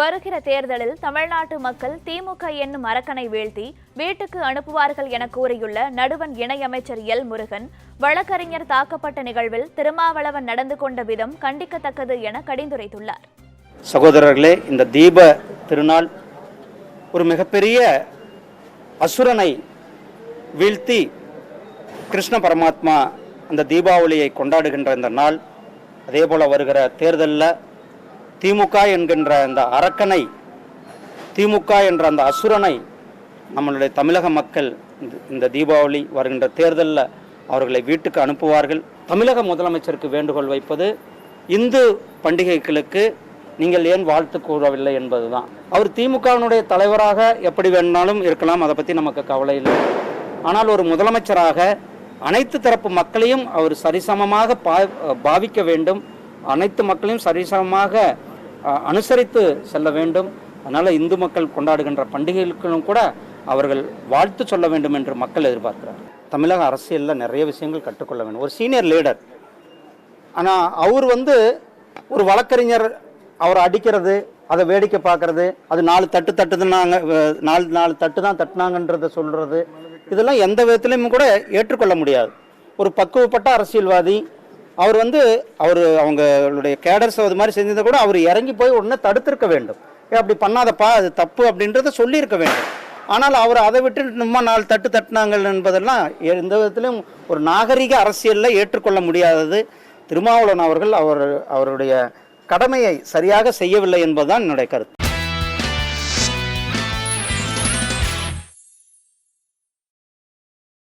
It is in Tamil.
வருகிற தேர்தலில் தமிழ்நாட்டு மக்கள் திமுக என்னும் அரக்கனை வீழ்த்தி வீட்டுக்கு அனுப்புவார்கள் என கூறியுள்ள நடுவன் இணையமைச்சர் எல் முருகன் வழக்கறிஞர் தாக்கப்பட்ட நிகழ்வில் திருமாவளவன் நடந்து கொண்ட விதம் கண்டிக்கத்தக்கது என கடிந்துரைத்துள்ளார். சகோதரர்களே இந்த தீப திருநாள் ஒரு மிகப்பெரிய அசுரனை வீழ்த்தி கிருஷ்ண பரமாத்மா அந்த தீபாவளியை கொண்டாடுகின்ற இந்த நாள் அதே போல வருகிற தேர்தலில் திமுக என்கின்ற அந்த அரக்கனை திமுக என்ற அந்த அசுரனை நம்மளுடைய தமிழக மக்கள் இந்த- இந்த தீபாவளி வருகின்ற தேர்தலில் அவர்களை வீட்டுக்கு அனுப்புவார்கள். தமிழக முதலமைச்சருக்கு வேண்டுகோள் வைப்பது இந்து பண்டிகைகளுக்கு நீங்கள் ஏன் வாழ்த்து கூறவில்லை என்பது தான் அவர் திமுகவினுடைய தலைவராக எப்படி வேணும்னாலும் இருக்கலாம் அதை பற்றி நமக்கு கவலை இல்லை. ஆனால் ஒரு முதலமைச்சராக அனைத்து தரப்பு மக்களையும் அவர் சரிசமமாக பா பாவிக்க வேண்டும். அனைத்து மக்களையும் சரிசமமாக அனுசரித்து செல்ல வேண்டும். அதனால் இந்து மக்கள் கொண்டாடுகின்ற பண்டிகைகளுக்கும் கூட அவர்கள் வாழ்த்து சொல்ல வேண்டும் என்று மக்கள் எதிர்பார்க்கிறார் தமிழக அரசியலில் நிறைய விஷயங்கள் கற்றுக்கொள்ள வேண்டும். ஒரு சீனியர் லீடர் ஆனால் அவர் வந்து ஒரு வழக்கறிஞர் அவரை அடிக்கிறது அதை வேடிக்கை பார்க்கறது அது நாலு தட்டு தட்டுதுனாங்க நாலு நாலு தட்டு தான் தட்டினாங்கன்றத சொல்கிறது இதெல்லாம் எந்த விதத்துலையும் கூட ஏற்றுக்கொள்ள முடியாது. ஒரு பக்குவப்பட்ட அரசியல்வாதி அவர் வந்து அவர் அவங்களுடைய கேடர்ஸ் அது மாதிரி செஞ்சிருந்தா கூட அவர் இறங்கி போய் உடனே தடுத்திருக்க வேண்டும். ஏ அப்படி பண்ணாதப்பா அது தப்பு அப்படின்றத சொல்லியிருக்க வேண்டும். ஆனால் அவர் அதை விட்டு நம்ம நாலு தட்டு தட்டினாங்கள் என்பதெல்லாம் எந்த விதத்திலும் ஒரு நாகரிக அரசியலில் ஏற்றுக்கொள்ள முடியாதது. திருமாவளவன் அவர்கள் அவர் அவருடைய கடமையை சரியாக செய்யவில்லை என்பதுதான் என்னுடைய கருத்து.